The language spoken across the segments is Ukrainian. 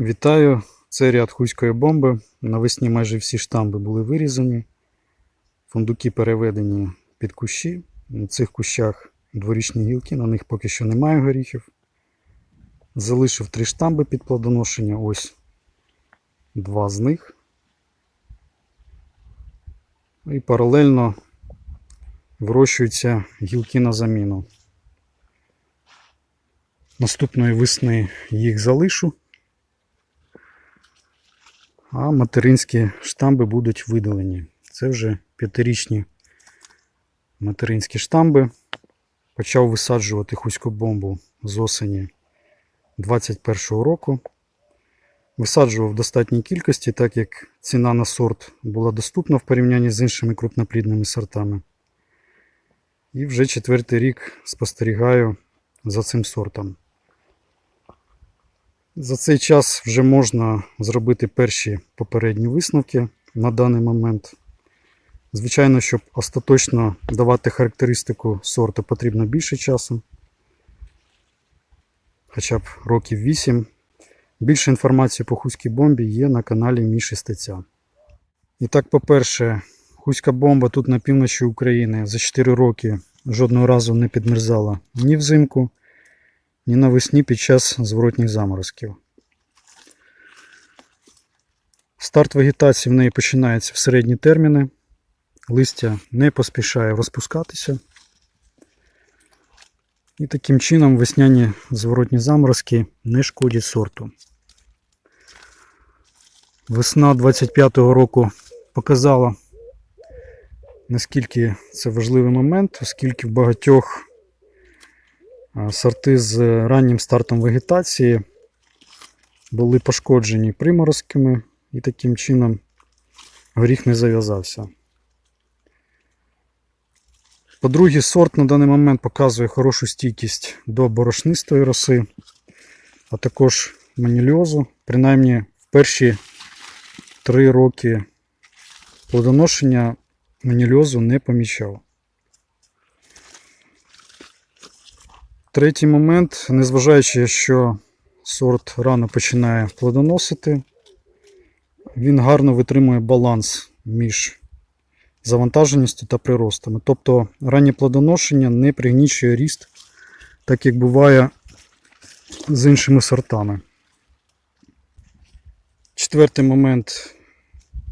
Вітаю! Це ряд хуської бомби. Навесні майже всі штамби були вирізані. Фундуки переведені під кущі. На цих кущах дворічні гілки, на них поки що немає горіхів. Залишив три штамби під плодоношення. Ось два з них. І паралельно вирощуються гілки на заміну. Наступної весни їх залишу а материнські штамби будуть видалені. Це вже п'ятирічні материнські штамби. Почав висаджувати хуську бомбу з осені 21-го року. Висаджував в достатній кількості, так як ціна на сорт була доступна в порівнянні з іншими крупноплідними сортами. І вже четвертий рік спостерігаю за цим сортом. За цей час вже можна зробити перші попередні висновки на даний момент. Звичайно, щоб остаточно давати характеристику сорту, потрібно більше часу, хоча б років 8. Більше інформації по хуській бомбі є на каналі Міші Стеця. І так, по-перше, хуська бомба тут на півночі України за 4 роки жодного разу не підмерзала ні взимку ні навесні під час зворотніх заморозків. Старт вегетації в неї починається в середні терміни. Листя не поспішає розпускатися. І таким чином весняні зворотні заморозки не шкодять сорту. Весна 25-го року показала, наскільки це важливий момент, оскільки в багатьох Сорти з раннім стартом вегетації були пошкоджені приморозками і таким чином горіх не зав'язався. По-друге, сорт на даний момент показує хорошу стійкість до борошнистої роси, а також манільозу. Принаймні в перші три роки плодоношення манільозу не помічав. Третій момент, незважаючи, що сорт рано починає плодоносити, він гарно витримує баланс між завантаженістю та приростами. Тобто раннє плодоношення не пригнічує ріст, так як буває з іншими сортами. Четвертий момент.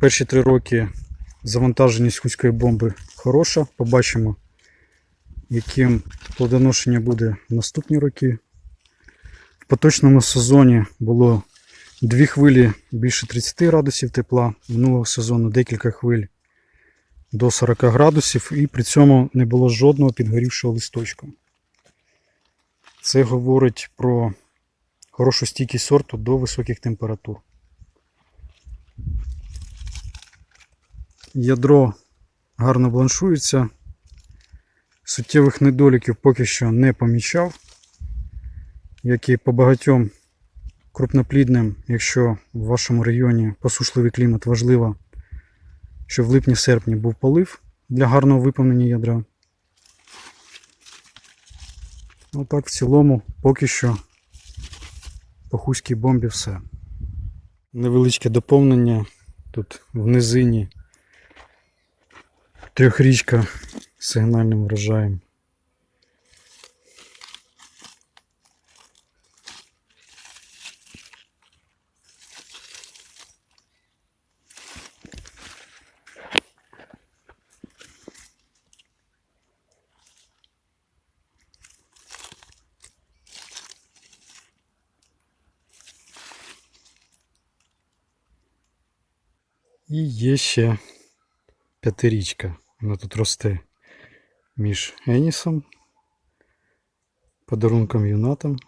Перші три роки завантаженість хуської бомби хороша. Побачимо яким плодоношення буде в наступні роки. В поточному сезоні було дві хвилі більше 30 градусів тепла, минулого сезону декілька хвиль до 40 градусів, і при цьому не було жодного підгорівшого листочка. Це говорить про хорошу стійкість сорту до високих температур. Ядро гарно бланшується. Суттєвих недоліків поки що не помічав, як і по багатьом крупноплідним, якщо в вашому районі посушливий клімат важливо, щоб в липні-серпні був полив для гарного виповнення ядра. Отак в цілому поки що по хуській бомбі все. Невеличке доповнення тут в низині трьохрічка сигнальним врожаєм. І є ще п'ятирічка. Вона тут росте Між Енісом, подарунком юнатом